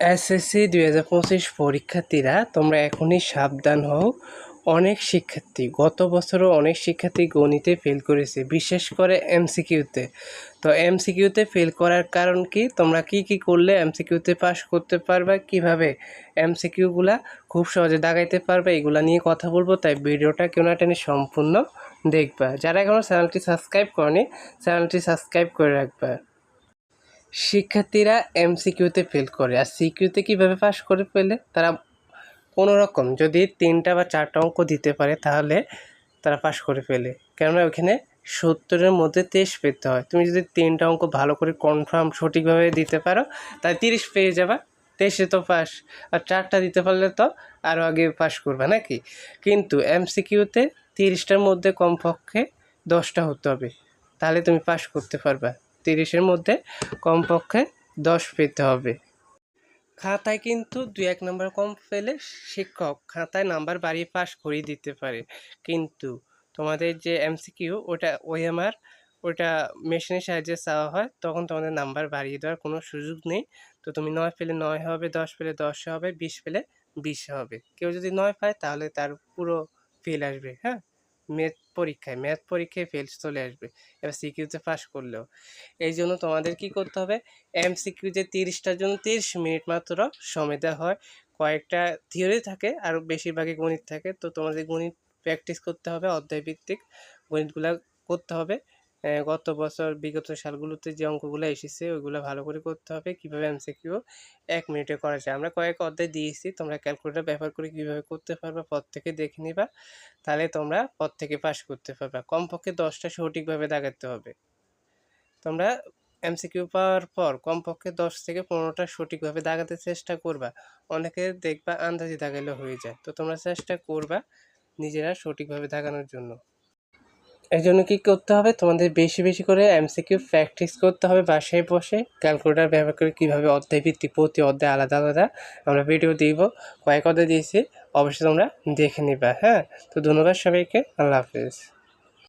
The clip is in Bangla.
এসএসসি দুই হাজার পঁচিশ পরীক্ষার্থীরা, তোমরা এখনই সাবধান হও। অনেক শিক্ষার্থী, গত বছরও অনেক শিক্ষার্থী গণিতে ফেল করেছে, বিশেষ করে এমসিকিউতে। তো এমসিকিউতে ফেল করার কারণ কি? তোমরা কি কি করলে এমসিকিউতে পাস করতে পারবে? কীভাবে এমসিকিউগুলা খুব সহজে দাগাইতে পারবে? এগুলা নিয়ে কথা বলব, তাই ভিডিওটা কেউ না টেনে সম্পূর্ণ দেখবা। যারা এখনও চ্যানেলটি সাবস্ক্রাইব করনি, চ্যানেলটি সাবস্ক্রাইব করে রাখবা। শিক্ষার্থীরা এমসিকিউতে ফেল করে। আর সিকিউতে কীভাবে পাস করে পেলে? তারা কোনো রকম যদি তিনটা বা চারটা অঙ্ক দিতে পারে, তাহলে তারা পাস করে ফেলে কেননা ওখানে সত্তরের মধ্যে তেইশ পেতে হয়। তুমি যদি তিনটা অঙ্ক ভালো করে কনফার্ম সঠিকভাবে দিতে পারো, তাহলে তিরিশ পেয়ে যাবা। তেইশে তো পাস আর চারটা দিতে পারলে তো আরও আগে পাস করবে, নাকি? কিন্তু এমসিকিউতে তিরিশটার মধ্যে কমপক্ষে দশটা হতে হবে। তাহলে তুমি পাস করতে পারবা। তিরিশের মধ্যে কমপক্ষে দশ পেতে হবে। খাতায় কিন্তু দুই এক নম্বর কম পেলে শিক্ষক খাতায় নাম্বার বাড়িয়ে পাস করিয়ে দিতে পারে। কিন্তু তোমাদের যে এমসিকিউ ওটা ওএমআর ওটা মেশিনের সাহায্যে চাওয়া হয়, তখন তোমাদের নাম্বার বাড়িয়ে দেওয়ার কোনো সুযোগ নেই। তো তুমি নয় পেলে নয় হবে, দশ পেলে দশ হবে, বিশ পেলে বিশ হবে। কেউ যদি নয় পায় তাহলে তার পুরো ফেল আসবে হ্যাঁ? ম্যাথ পরীক্ষায় ম্যাথ পরীক্ষায় ফেল চলে আসবে। এবার সিকিউতে পাস করলেও। এই জন্য তোমাদের কি করতে হবে? এম সিকিউতে তিরিশটার জন্য তিরিশ মিনিট মাত্র সময় দেওয়া হয়। কয়েকটা থিওরি থাকে, আর বেশিরভাগই গণিত থাকে। তো তোমাদের গণিত প্র্যাকটিস করতে হবে, অধ্যায়ভিত্তিক গণিতগুলো করতে হবে। গত বছর বিগত সালগুলোতে যে অঙ্কগুলো এসেছে, ওইগুলো ভালো করে করতে হবে। কীভাবে এমসিকিউ এক মিনিটে করা যায়। আমরা কয়েক অধ্যায় দিয়েছি। তোমরা ক্যালকুলেটার ব্যবহার করে কীভাবে করতে পারবে পর থেকে দেখে নিবা। তাহলে তোমরা পর থেকে পাস করতে পারবে। কমপক্ষে দশটা সঠিকভাবে দাগাতে হবে। তোমরা এমসিকিউ পাওয়ার পর কমপক্ষে দশ থেকে পনেরোটা সঠিকভাবে দাগাতে চেষ্টা করবা। অনেকে দেখবা আন্দাজে দাগাইলে হয়ে যায়। তো তোমরা চেষ্টা করবা নিজেরা সঠিকভাবে দাগানোর জন্য। এই জন্য কী করতে হবে? তোমাদের বেশি বেশি করে এমসিকিউ প্র্যাকটিস করতে হবে বাসায় বসে। ক্যালকুলেটার ব্যবহার করে কীভাবে অধ্যায় ভিত্তি প্রতি অধ্যায় আলাদা আলাদা আমরা ভিডিও দিব। কয়েক অধ্যায় দিয়েছি, অবশ্যই তোমরা দেখে নিবা হ্যাঁ? তো ধন্যবাদ সবাইকে, আল্লাহ হাফিজ।